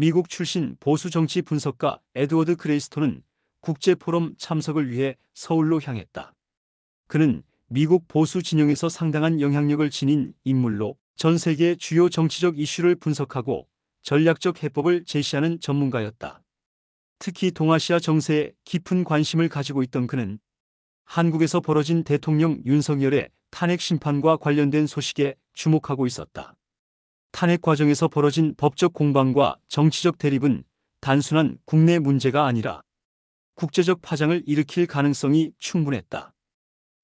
미국 출신 보수 정치 분석가 에드워드 그레이스톤은 국제 포럼 참석을 위해 서울로 향했다. 그는 미국 보수 진영에서 상당한 영향력을 지닌 인물로 전 세계 주요 정치적 이슈를 분석하고 전략적 해법을 제시하는 전문가였다. 특히 동아시아 정세에 깊은 관심을 가지고 있던 그는 한국에서 벌어진 대통령 윤석열의 탄핵 심판과 관련된 소식에 주목하고 있었다. 탄핵 과정에서 벌어진 법적 공방과 정치적 대립은 단순한 국내 문제가 아니라 국제적 파장을 일으킬 가능성이 충분했다.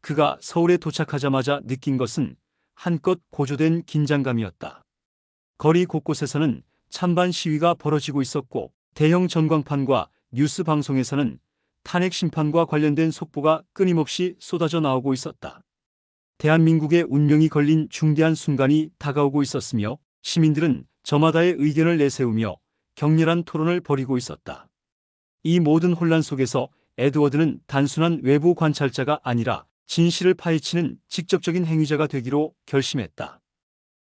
그가 서울에 도착하자마자 느낀 것은 한껏 고조된 긴장감이었다. 거리 곳곳에서는 찬반 시위가 벌어지고 있었고 대형 전광판과 뉴스 방송에서는 탄핵 심판과 관련된 속보가 끊임없이 쏟아져 나오고 있었다. 대한민국의 운명이 걸린 중대한 순간이 다가오고 있었으며 시민들은 저마다의 의견을 내세우며 격렬한 토론을 벌이고 있었다. 이 모든 혼란 속에서 에드워드는 단순한 외부 관찰자가 아니라 진실을 파헤치는 직접적인 행위자가 되기로 결심했다.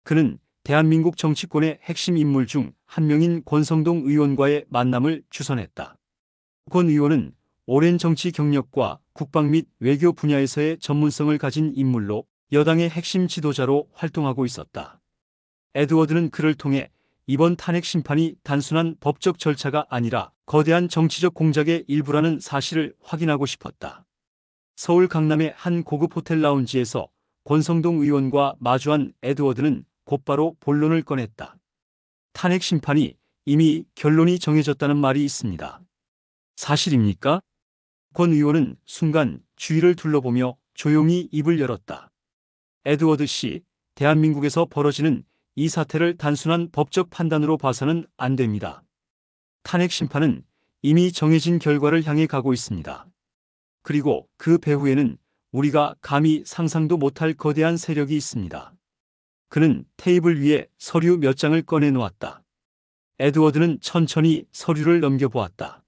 그는 대한민국 정치권의 핵심 인물 중 한 명인 권성동 의원과의 만남을 주선했다. 권 의원은 오랜 정치 경력과 국방 및 외교 분야에서의 전문성을 가진 인물로 여당의 핵심 지도자로 활동하고 있었다. 에드워드는 그를 통해 이번 탄핵 심판이 단순한 법적 절차가 아니라 거대한 정치적 공작의 일부라는 사실을 확인하고 싶었다. 서울 강남의 한 고급 호텔 라운지에서 권성동 의원과 마주한 에드워드는 곧바로 본론을 꺼냈다. 탄핵 심판이 이미 결론이 정해졌다는 말이 있습니다. 사실입니까? 권 의원은 순간 주위를 둘러보며 조용히 입을 열었다. 에드워드 씨, 대한민국에서 벌어지는 이 사태를 단순한 법적 판단으로 봐서는 안 됩니다. 탄핵 심판은 이미 정해진 결과를 향해 가고 있습니다. 그리고 그 배후에는 우리가 감히 상상도 못할 거대한 세력이 있습니다. 그는 테이블 위에 서류 몇 장을 꺼내 놓았다. 에드워드는 천천히 서류를 넘겨보았다.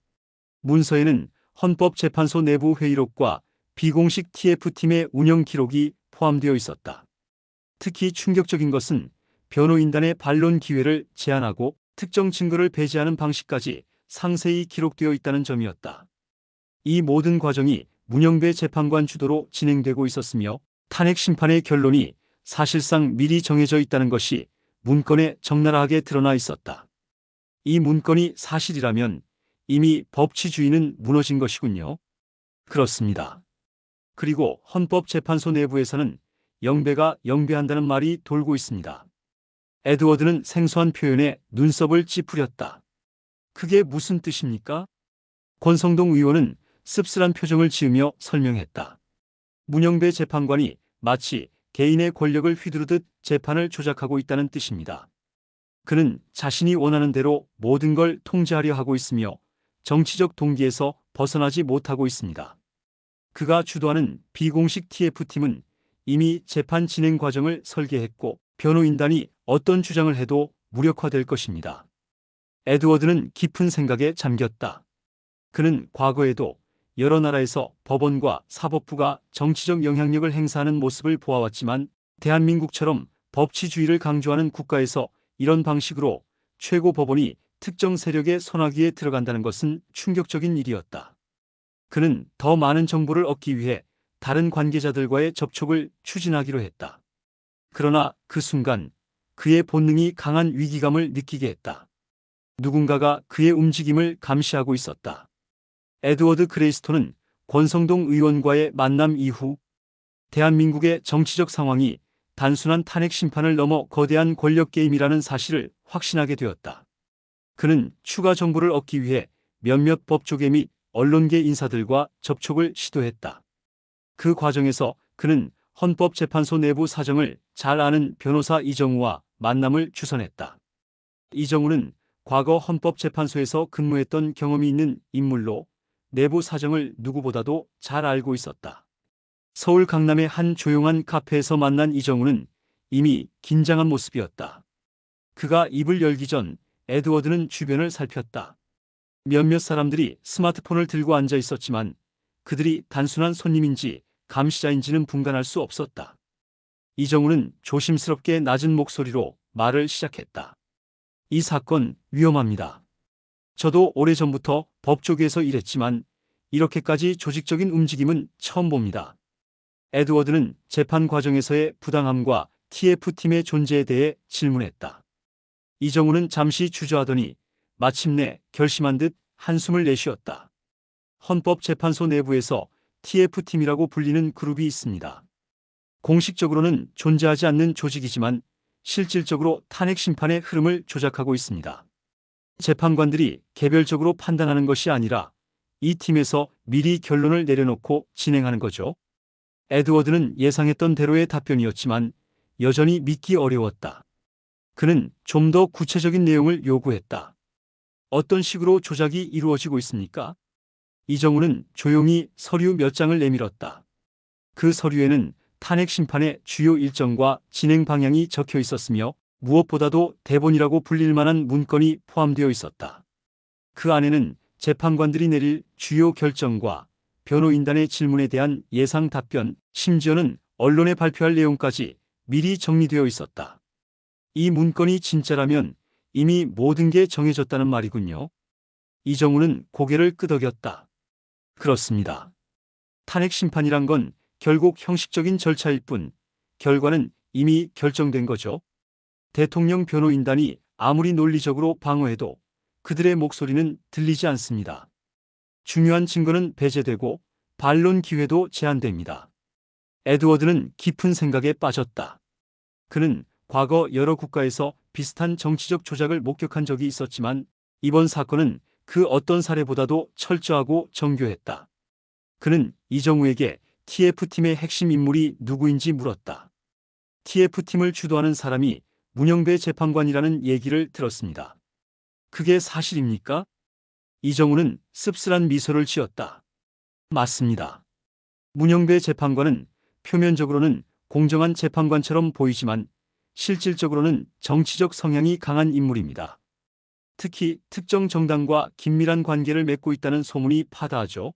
문서에는 헌법재판소 내부 회의록과 비공식 TF팀의 운영 기록이 포함되어 있었다. 특히 충격적인 것은 변호인단의 반론 기회를 제한하고 특정 증거를 배제하는 방식까지 상세히 기록되어 있다는 점이었다. 이 모든 과정이 문영배 재판관 주도로 진행되고 있었으며 탄핵 심판의 결론이 사실상 미리 정해져 있다는 것이 문건에 적나라하게 드러나 있었다. 이 문건이 사실이라면 이미 법치주의는 무너진 것이군요. 그렇습니다. 그리고 헌법재판소 내부에서는 영배가 영배한다는 말이 돌고 있습니다. 에드워드는 생소한 표현에 눈썹을 찌푸렸다. 그게 무슨 뜻입니까? 권성동 의원은 씁쓸한 표정을 지으며 설명했다. 문영배 재판관이 마치 개인의 권력을 휘두르듯 재판을 조작하고 있다는 뜻입니다. 그는 자신이 원하는 대로 모든 걸 통제하려 하고 있으며 정치적 동기에서 벗어나지 못하고 있습니다. 그가 주도하는 비공식 TF팀은 이미 재판 진행 과정을 설계했고 변호인단이 어떤 주장을 해도 무력화될 것입니다. 에드워드는 깊은 생각에 잠겼다. 그는 과거에도 여러 나라에서 법원과 사법부가 정치적 영향력을 행사하는 모습을 보아왔지만 대한민국처럼 법치주의를 강조하는 국가에서 이런 방식으로 최고 법원이 특정 세력의 손아귀에 들어간다는 것은 충격적인 일이었다. 그는 더 많은 정보를 얻기 위해 다른 관계자들과의 접촉을 추진하기로 했다. 그러나 그 순간 그의 본능이 강한 위기감을 느끼게 했다. 누군가가 그의 움직임을 감시하고 있었다. 에드워드 그레이스톤은 권성동 의원과의 만남 이후 대한민국의 정치적 상황이 단순한 탄핵 심판을 넘어 거대한 권력 게임이라는 사실을 확신하게 되었다. 그는 추가 정보를 얻기 위해 몇몇 법조계 및 언론계 인사들과 접촉을 시도했다. 그 과정에서 그는 헌법재판소 내부 사정을 잘 아는 변호사 이정우와 만남을 주선했다. 이정우는 과거 헌법재판소에서 근무했던 경험이 있는 인물로 내부 사정을 누구보다도 잘 알고 있었다. 서울 강남의 한 조용한 카페에서 만난 이정우는 이미 긴장한 모습이었다. 그가 입을 열기 전 에드워드는 주변을 살폈다. 몇몇 사람들이 스마트폰을 들고 앉아 있었지만 그들이 단순한 손님인지 감시자인지는 분간할 수 없었다. 이정우는 조심스럽게 낮은 목소리로 말을 시작했다. 이 사건 위험합니다. 저도 오래전부터 법조계에서 일했지만 이렇게까지 조직적인 움직임은 처음 봅니다. 에드워드는 재판 과정에서의 부당함과 TF팀의 존재에 대해 질문했다. 이정우는 잠시 주저하더니 마침내 결심한 듯 한숨을 내쉬었다. 헌법재판소 내부에서 TF팀이라고 불리는 그룹이 있습니다. 공식적으로는 존재하지 않는 조직이지만 실질적으로 탄핵 심판의 흐름을 조작하고 있습니다. 재판관들이 개별적으로 판단하는 것이 아니라 이 팀에서 미리 결론을 내려놓고 진행하는 거죠. 에드워드는 예상했던 대로의 답변이었지만 여전히 믿기 어려웠다. 그는 좀 더 구체적인 내용을 요구했다. 어떤 식으로 조작이 이루어지고 있습니까? 이정우는 조용히 서류 몇 장을 내밀었다. 그 서류에는 탄핵 심판의 주요 일정과 진행 방향이 적혀 있었으며 무엇보다도 대본이라고 불릴 만한 문건이 포함되어 있었다. 그 안에는 재판관들이 내릴 주요 결정과 변호인단의 질문에 대한 예상 답변, 심지어는 언론에 발표할 내용까지 미리 정리되어 있었다. 이 문건이 진짜라면 이미 모든 게 정해졌다는 말이군요. 이정우는 고개를 끄덕였다. 그렇습니다. 탄핵 심판이란 건 결국 형식적인 절차일 뿐 결과는 이미 결정된 거죠. 대통령 변호인단이 아무리 논리적으로 방어해도 그들의 목소리는 들리지 않습니다. 중요한 증거는 배제되고 반론 기회도 제한됩니다. 에드워드는 깊은 생각에 빠졌다. 그는 과거 여러 국가에서 비슷한 정치적 조작을 목격한 적이 있었지만 이번 사건은 그 어떤 사례보다도 철저하고 정교했다. 그는 이정우에게 TF팀의 핵심 인물이 누구인지 물었다. TF팀을 주도하는 사람이 문영배 재판관이라는 얘기를 들었습니다. 그게 사실입니까? 이정우는 씁쓸한 미소를 지었다. 맞습니다. 문영배 재판관은 표면적으로는 공정한 재판관처럼 보이지만 실질적으로는 정치적 성향이 강한 인물입니다. 특히 특정 정당과 긴밀한 관계를 맺고 있다는 소문이 파다하죠.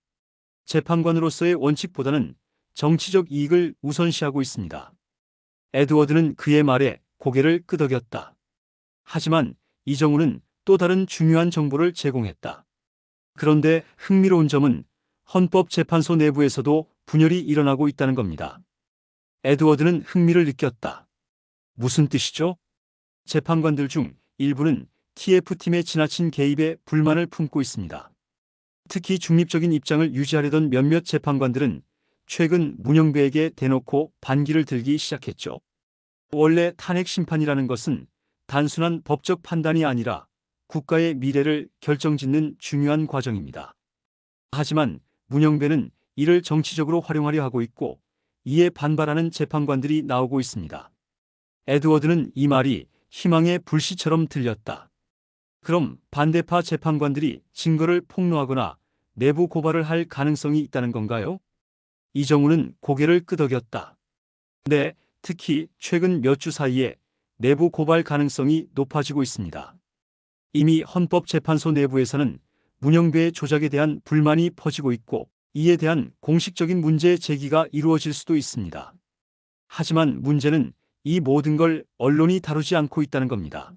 재판관으로서의 원칙보다는 정치적 이익을 우선시하고 있습니다. 에드워드는 그의 말에 고개를 끄덕였다. 하지만 이정우는 또 다른 중요한 정보를 제공했다. 그런데 흥미로운 점은 헌법재판소 내부에서도 분열이 일어나고 있다는 겁니다. 에드워드는 흥미를 느꼈다. 무슨 뜻이죠? 재판관들 중 일부는 TF팀의 지나친 개입에 불만을 품고 있습니다. 특히 중립적인 입장을 유지하려던 몇몇 재판관들은 최근 문영배에게 대놓고 반기를 들기 시작했죠. 원래 탄핵 심판이라는 것은 단순한 법적 판단이 아니라 국가의 미래를 결정짓는 중요한 과정입니다. 하지만 문영배는 이를 정치적으로 활용하려 하고 있고 이에 반발하는 재판관들이 나오고 있습니다. 에드워드는 이 말이 희망의 불씨처럼 들렸다. 그럼 반대파 재판관들이 증거를 폭로하거나 내부 고발을 할 가능성이 있다는 건가요? 이정우는 고개를 끄덕였다. 네, 특히 최근 몇 주 사이에 내부 고발 가능성이 높아지고 있습니다. 이미 헌법재판소 내부에서는 문영배의 조작에 대한 불만이 퍼지고 있고 이에 대한 공식적인 문제 제기가 이루어질 수도 있습니다. 하지만 문제는 이 모든 걸 언론이 다루지 않고 있다는 겁니다.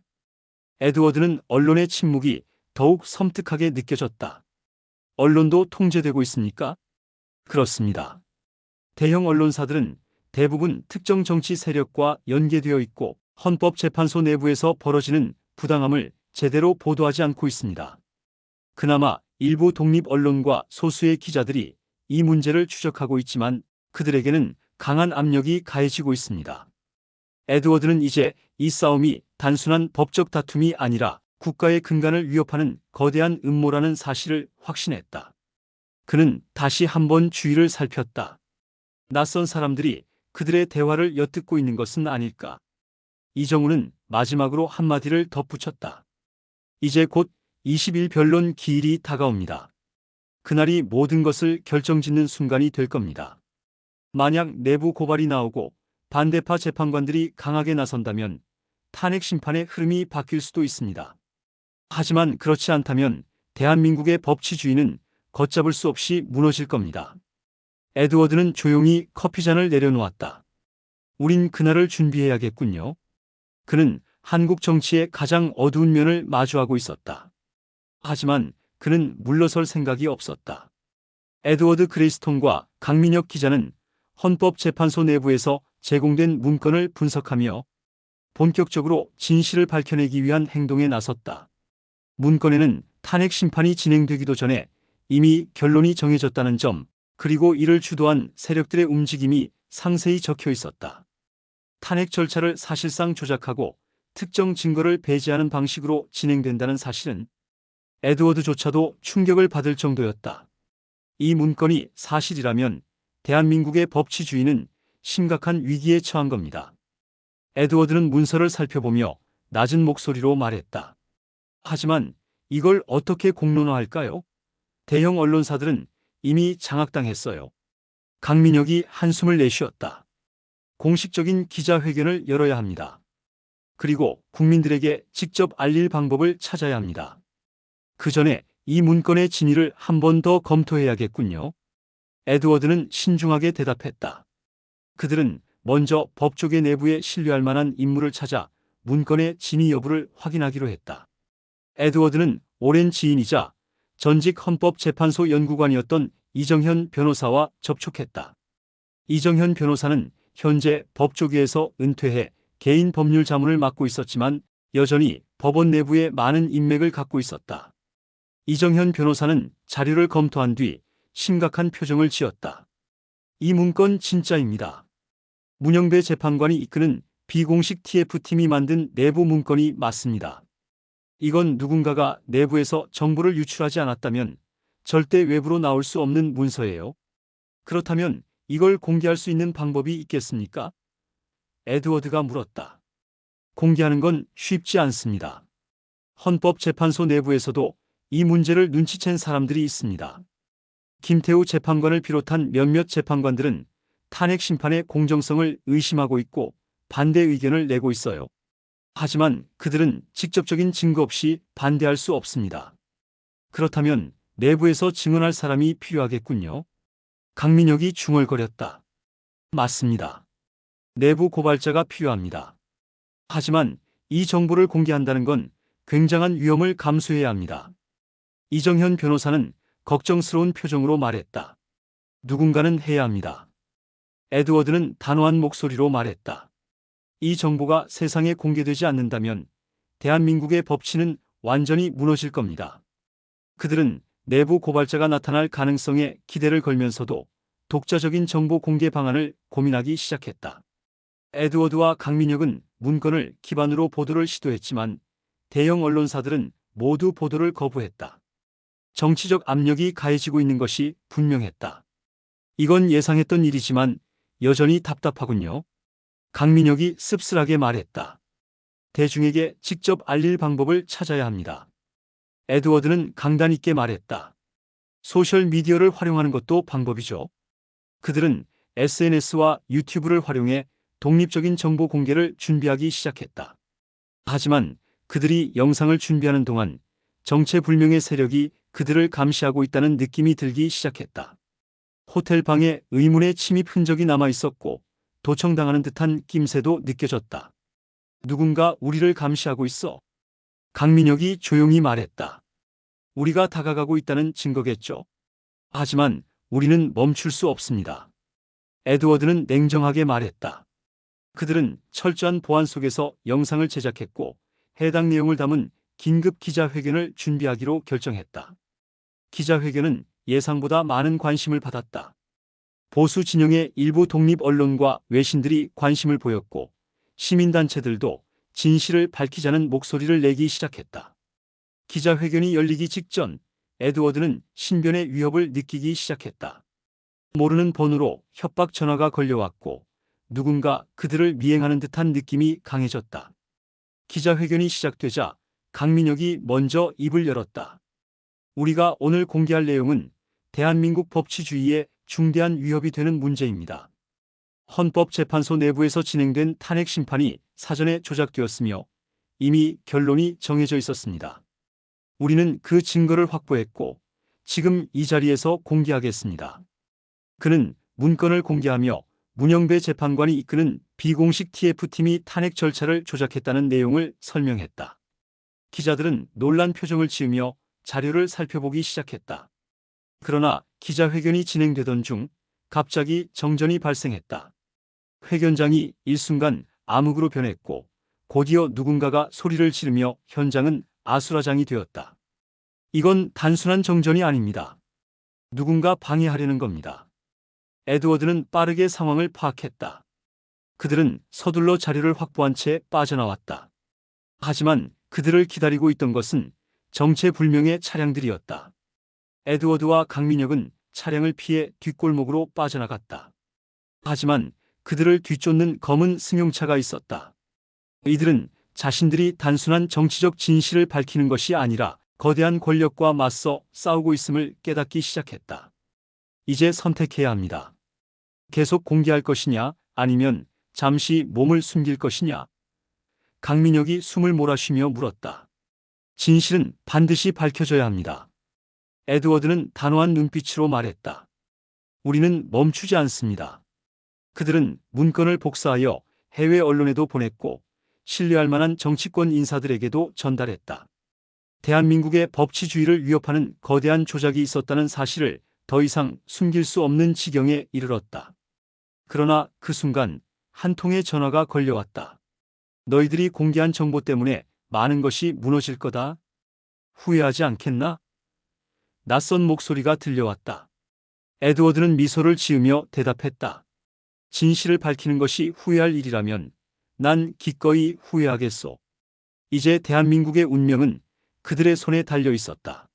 에드워드는 언론의 침묵이 더욱 섬뜩하게 느껴졌다. 언론도 통제되고 있습니까? 그렇습니다. 대형 언론사들은 대부분 특정 정치 세력과 연계되어 있고 헌법재판소 내부에서 벌어지는 부당함을 제대로 보도하지 않고 있습니다. 그나마 일부 독립 언론과 소수의 기자들이 이 문제를 추적하고 있지만 그들에게는 강한 압력이 가해지고 있습니다. 에드워드는 이제 이 싸움이 단순한 법적 다툼이 아니라 국가의 근간을 위협하는 거대한 음모라는 사실을 확신했다. 그는 다시 한번 주위를 살폈다. 낯선 사람들이 그들의 대화를 엿듣고 있는 것은 아닐까. 이정우는 마지막으로 한마디를 덧붙였다. 이제 곧 20일 변론 기일이 다가옵니다. 그날이 모든 것을 결정짓는 순간이 될 겁니다. 만약 내부 고발이 나오고 반대파 재판관들이 강하게 나선다면 탄핵 심판의 흐름이 바뀔 수도 있습니다. 하지만 그렇지 않다면 대한민국의 법치주의는 걷잡을 수 없이 무너질 겁니다. 에드워드는 조용히 커피잔을 내려놓았다. 우린 그날을 준비해야겠군요. 그는 한국 정치의 가장 어두운 면을 마주하고 있었다. 하지만 그는 물러설 생각이 없었다. 에드워드 그레이스톤과 강민혁 기자는 헌법재판소 내부에서 제공된 문건을 분석하며 본격적으로 진실을 밝혀내기 위한 행동에 나섰다. 문건에는 탄핵 심판이 진행되기도 전에 이미 결론이 정해졌다는 점, 그리고 이를 주도한 세력들의 움직임이 상세히 적혀 있었다. 탄핵 절차를 사실상 조작하고 특정 증거를 배제하는 방식으로 진행된다는 사실은 에드워드조차도 충격을 받을 정도였다. 이 문건이 사실이라면 대한민국의 법치주의는 심각한 위기에 처한 겁니다. 에드워드는 문서를 살펴보며 낮은 목소리로 말했다. 하지만 이걸 어떻게 공론화할까요? 대형 언론사들은 이미 장악당했어요. 강민혁이 한숨을 내쉬었다. 공식적인 기자회견을 열어야 합니다. 그리고 국민들에게 직접 알릴 방법을 찾아야 합니다. 그 전에 이 문건의 진위를 한 번 더 검토해야겠군요. 에드워드는 신중하게 대답했다. 그들은 먼저 법조계 내부에 신뢰할 만한 인물을 찾아 문건의 진위 여부를 확인하기로 했다. 에드워드는 오랜 지인이자 전직 헌법재판소 연구관이었던 이정현 변호사와 접촉했다. 이정현 변호사는 현재 법조계에서 은퇴해 개인 법률 자문을 맡고 있었지만 여전히 법원 내부에 많은 인맥을 갖고 있었다. 이정현 변호사는 자료를 검토한 뒤 심각한 표정을 지었다. 이 문건 진짜입니다. 문영배 재판관이 이끄는 비공식 TF팀이 만든 내부 문건이 맞습니다. 이건 누군가가 내부에서 정보를 유출하지 않았다면 절대 외부로 나올 수 없는 문서예요. 그렇다면 이걸 공개할 수 있는 방법이 있겠습니까? 에드워드가 물었다. 공개하는 건 쉽지 않습니다. 헌법재판소 내부에서도 이 문제를 눈치챈 사람들이 있습니다. 김태우 재판관을 비롯한 몇몇 재판관들은 탄핵 심판의 공정성을 의심하고 있고 반대 의견을 내고 있어요. 하지만 그들은 직접적인 증거 없이 반대할 수 없습니다. 그렇다면 내부에서 증언할 사람이 필요하겠군요. 강민혁이 중얼거렸다. 맞습니다. 내부 고발자가 필요합니다. 하지만 이 정보를 공개한다는 건 굉장한 위험을 감수해야 합니다. 이정현 변호사는 걱정스러운 표정으로 말했다. 누군가는 해야 합니다. 에드워드는 단호한 목소리로 말했다. 이 정보가 세상에 공개되지 않는다면 대한민국의 법치는 완전히 무너질 겁니다. 그들은 내부 고발자가 나타날 가능성에 기대를 걸면서도 독자적인 정보 공개 방안을 고민하기 시작했다. 에드워드와 강민혁은 문건을 기반으로 보도를 시도했지만 대형 언론사들은 모두 보도를 거부했다. 정치적 압력이 가해지고 있는 것이 분명했다. 이건 예상했던 일이지만 여전히 답답하군요. 강민혁이 씁쓸하게 말했다. 대중에게 직접 알릴 방법을 찾아야 합니다. 에드워드는 강단 있게 말했다. 소셜 미디어를 활용하는 것도 방법이죠. 그들은 SNS와 유튜브를 활용해 독립적인 정보 공개를 준비하기 시작했다. 하지만 그들이 영상을 준비하는 동안 정체불명의 세력이 그들을 감시하고 있다는 느낌이 들기 시작했다. 호텔 방에 의문의 침입 흔적이 남아 있었고 도청당하는 듯한 낌새도 느껴졌다. 누군가 우리를 감시하고 있어. 강민혁이 조용히 말했다. 우리가 다가가고 있다는 증거겠죠. 하지만 우리는 멈출 수 없습니다. 에드워드는 냉정하게 말했다. 그들은 철저한 보안 속에서 영상을 제작했고 해당 내용을 담은 긴급 기자회견을 준비하기로 결정했다. 기자회견은 예상보다 많은 관심을 받았다. 보수 진영의 일부 독립 언론과 외신들이 관심을 보였고 시민단체들도 진실을 밝히자는 목소리를 내기 시작했다. 기자회견이 열리기 직전 에드워드는 신변의 위협을 느끼기 시작했다. 모르는 번호로 협박 전화가 걸려왔고 누군가 그들을 미행하는 듯한 느낌이 강해졌다. 기자회견이 시작되자 강민혁이 먼저 입을 열었다. 우리가 오늘 공개할 내용은 대한민국 법치주의에 중대한 위협이 되는 문제입니다. 헌법재판소 내부에서 진행된 탄핵 심판이 사전에 조작되었으며 이미 결론이 정해져 있었습니다. 우리는 그 증거를 확보했고 지금 이 자리에서 공개하겠습니다. 그는 문건을 공개하며 문영배 재판관이 이끄는 비공식 TF팀이 탄핵 절차를 조작했다는 내용을 설명했다. 기자들은 놀란 표정을 지으며 자료를 살펴보기 시작했다. 그러나 기자회견이 진행되던 중 갑자기 정전이 발생했다. 회견장이 일순간 암흑으로 변했고 곧이어 누군가가 소리를 지르며 현장은 아수라장이 되었다. 이건 단순한 정전이 아닙니다. 누군가 방해하려는 겁니다. 에드워드는 빠르게 상황을 파악했다. 그들은 서둘러 자료를 확보한 채 빠져나왔다. 하지만 그들을 기다리고 있던 것은 정체불명의 차량들이었다. 에드워드와 강민혁은 차량을 피해 뒷골목으로 빠져나갔다. 하지만 그들을 뒤쫓는 검은 승용차가 있었다. 이들은 자신들이 단순한 정치적 진실을 밝히는 것이 아니라 거대한 권력과 맞서 싸우고 있음을 깨닫기 시작했다. 이제 선택해야 합니다. 계속 공개할 것이냐 아니면 잠시 몸을 숨길 것이냐. 강민혁이 숨을 몰아쉬며 물었다. 진실은 반드시 밝혀져야 합니다. 에드워드는 단호한 눈빛으로 말했다. 우리는 멈추지 않습니다. 그들은 문건을 복사하여 해외 언론에도 보냈고 신뢰할 만한 정치권 인사들에게도 전달했다. 대한민국의 법치주의를 위협하는 거대한 조작이 있었다는 사실을 더 이상 숨길 수 없는 지경에 이르렀다. 그러나 그 순간 한 통의 전화가 걸려왔다. 너희들이 공개한 정보 때문에 많은 것이 무너질 거다. 후회하지 않겠나? 낯선 목소리가 들려왔다. 에드워드는 미소를 지으며 대답했다. 진실을 밝히는 것이 후회할 일이라면 난 기꺼이 후회하겠소. 이제 대한민국의 운명은 그들의 손에 달려 있었다.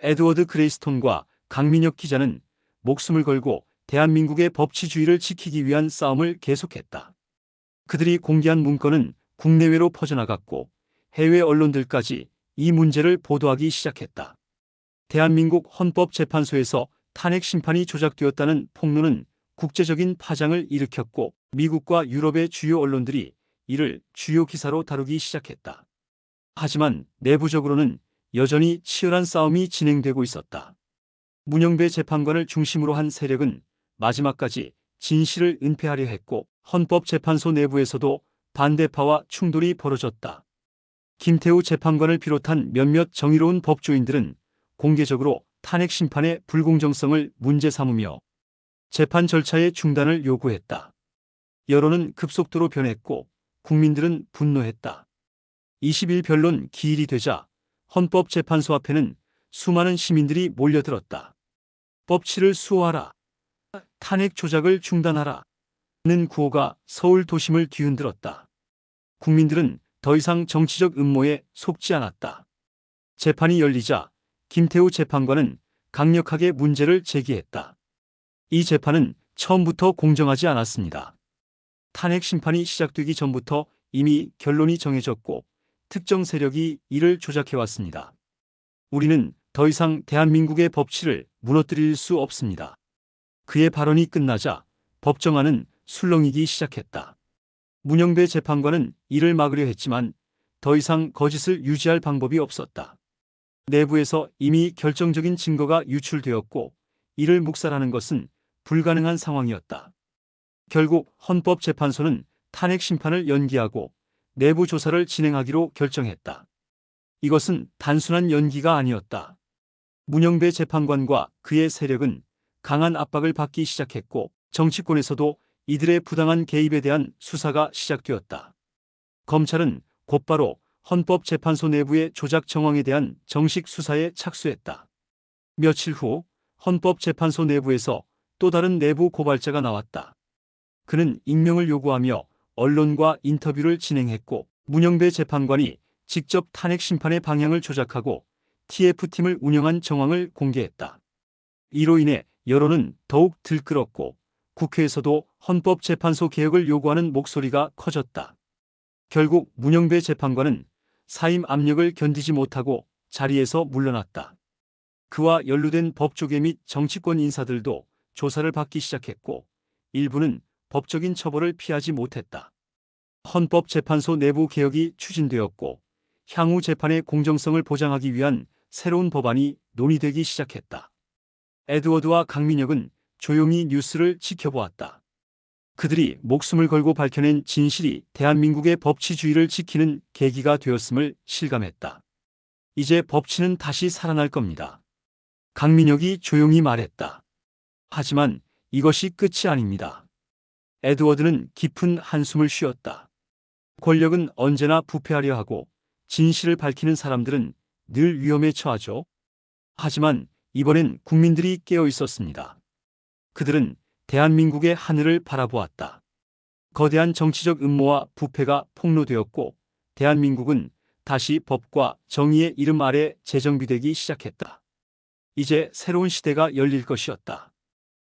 에드워드 그레이스톤과 강민혁 기자는 목숨을 걸고 대한민국의 법치주의를 지키기 위한 싸움을 계속했다. 그들이 공개한 문건은 국내외로 퍼져나갔고 해외 언론들까지 이 문제를 보도하기 시작했다. 대한민국 헌법재판소에서 탄핵 심판이 조작되었다는 폭로는 국제적인 파장을 일으켰고 미국과 유럽의 주요 언론들이 이를 주요 기사로 다루기 시작했다. 하지만 내부적으로는 여전히 치열한 싸움이 진행되고 있었다. 문영배 재판관을 중심으로 한 세력은 마지막까지 진실을 은폐하려 했고 헌법재판소 내부에서도 반대파와 충돌이 벌어졌다. 김태우 재판관을 비롯한 몇몇 정의로운 법조인들은 공개적으로 탄핵 심판의 불공정성을 문제 삼으며 재판 절차의 중단을 요구했다. 여론은 급속도로 변했고 국민들은 분노했다. 20일 변론 기일이 되자 헌법재판소 앞에는 수많은 시민들이 몰려들었다. 법치를 수호하라. 탄핵 조작을 중단하라. 는 구호가 서울 도심을 뒤흔들었다. 국민들은 더 이상 정치적 음모에 속지 않았다. 재판이 열리자 김태우 재판관은 강력하게 문제를 제기했다. 이 재판은 처음부터 공정하지 않았습니다. 탄핵 심판이 시작되기 전부터 이미 결론이 정해졌고 특정 세력이 이를 조작해왔습니다. 우리는 더 이상 대한민국의 법치를 무너뜨릴 수 없습니다. 그의 발언이 끝나자 법정안은 술렁이기 시작했다. 문영배 재판관은 이를 막으려 했지만 더 이상 거짓을 유지할 방법이 없었다. 내부에서 이미 결정적인 증거가 유출되었고 이를 묵살하는 것은 불가능한 상황이었다. 결국 헌법재판소는 탄핵 심판을 연기하고 내부 조사를 진행하기로 결정했다. 이것은 단순한 연기가 아니었다. 문영배 재판관과 그의 세력은 강한 압박을 받기 시작했고 정치권에서도 이들의 부당한 개입에 대한 수사가 시작되었다. 검찰은 곧바로 헌법재판소 내부의 조작 정황에 대한 정식 수사에 착수했다. 며칠 후 헌법재판소 내부에서 또 다른 내부 고발자가 나왔다. 그는 익명을 요구하며 언론과 인터뷰를 진행했고 문영배 재판관이 직접 탄핵 심판의 방향을 조작하고 TF팀을 운영한 정황을 공개했다. 이로 인해 여론은 더욱 들끓었고 국회에서도 헌법재판소 개혁을 요구하는 목소리가 커졌다. 결국 문영배 재판관은 사임 압력을 견디지 못하고 자리에서 물러났다. 그와 연루된 법조계 및 정치권 인사들도 조사를 받기 시작했고 일부는 법적인 처벌을 피하지 못했다. 헌법재판소 내부 개혁이 추진되었고 향후 재판의 공정성을 보장하기 위한 새로운 법안이 논의되기 시작했다. 에드워드와 강민혁은 조용히 뉴스를 지켜보았다. 그들이 목숨을 걸고 밝혀낸 진실이 대한민국의 법치주의를 지키는 계기가 되었음을 실감했다. 이제 법치는 다시 살아날 겁니다. 강민혁이 조용히 말했다. 하지만 이것이 끝이 아닙니다. 에드워드는 깊은 한숨을 쉬었다. 권력은 언제나 부패하려 하고 진실을 밝히는 사람들은 늘 위험에 처하죠. 하지만 이번엔 국민들이 깨어 있었습니다. 그들은 대한민국의 하늘을 바라보았다. 거대한 정치적 음모와 부패가 폭로되었고 대한민국은 다시 법과 정의의 이름 아래 재정비되기 시작했다. 이제 새로운 시대가 열릴 것이었다.